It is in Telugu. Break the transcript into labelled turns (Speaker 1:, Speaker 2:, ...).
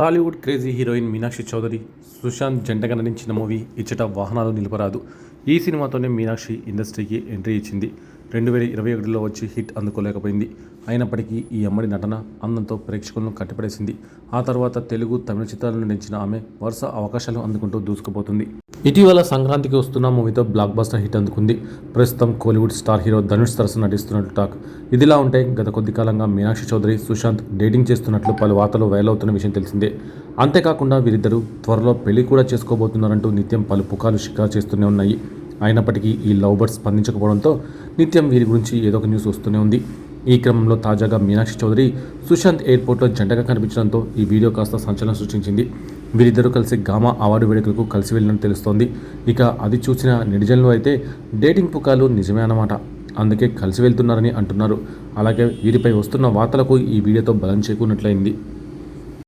Speaker 1: Tollywood crazy heroine Meenakshi Chaudhary Sushanth జంటగా నటించిన మూవీ ఇచ్చట వాహనాలు నిలపరాదు ఈ సినిమాతోనే మీనాక్షి ఇండస్ట్రీకి ఎంట్రీ ఇచ్చింది. రెండు వేల ఇరవై ఒకటిలో వచ్చి హిట్ అందుకోలేకపోయింది. అయినప్పటికీ ఈ అమ్మడి నటన అందంతో ప్రేక్షకులను కట్టిపడేసింది. ఆ తర్వాత తెలుగు తమిళ చిత్రాలను నటించిన ఆమె వరుస అవకాశాలు అందుకుంటూ దూసుకుపోతుంది. ఇటీవల సంక్రాంతికి వస్తున్న మూవీతో బ్లాక్ బస్టర్ హిట్ అందుకుంది. ప్రస్తుతం కోలీవుడ్ స్టార్ హీరో ధనుష్ సరసన నటిస్తున్నట్లు టాక్. ఇదిలా ఉంటే గత కొద్ది కాలంగా మీనాక్షి చౌదరి సుశాంత్ డేటింగ్ చేస్తున్నట్లు పలు వార్తలు వైరల్ అవుతున్న విషయం తెలిసిందే. అంతేకాకుండా వీరిద్దరూ త్వరలో పెళ్ళి కూడా చేసుకోబోతున్నారంటూ నిత్యం పలు పుకార్లు షికారు చేస్తూనే ఉన్నాయి. అయినప్పటికీ ఈ లవ్ బర్డ్స్ స్పందించకపోవడంతో నిత్యం వీరి గురించి ఏదో ఒక న్యూస్ వస్తూనే ఉంది. ఈ క్రమంలో తాజాగా మీనాక్షి చౌదరి సుశాంత్ ఎయిర్పోర్ట్లో జంటగా కనిపించడంతో ఈ వీడియో కాస్త సంచలనం సృష్టించింది. వీరిద్దరూ కలిసి గామా అవార్డు వేడుకలకు కలిసి వెళ్ళినట్టు తెలుస్తోంది. ఇక అది చూసిన నెటిజన్లు అయితే డేటింగ్ పుకాలు నిజమే అన్నమాట. అందుకే కలిసి వెళ్తున్నారని అంటున్నారు. అలాగే వీరిపై వస్తున్న వార్తలకు ఈ వీడియోతో బలం చేకూరినట్లయింది.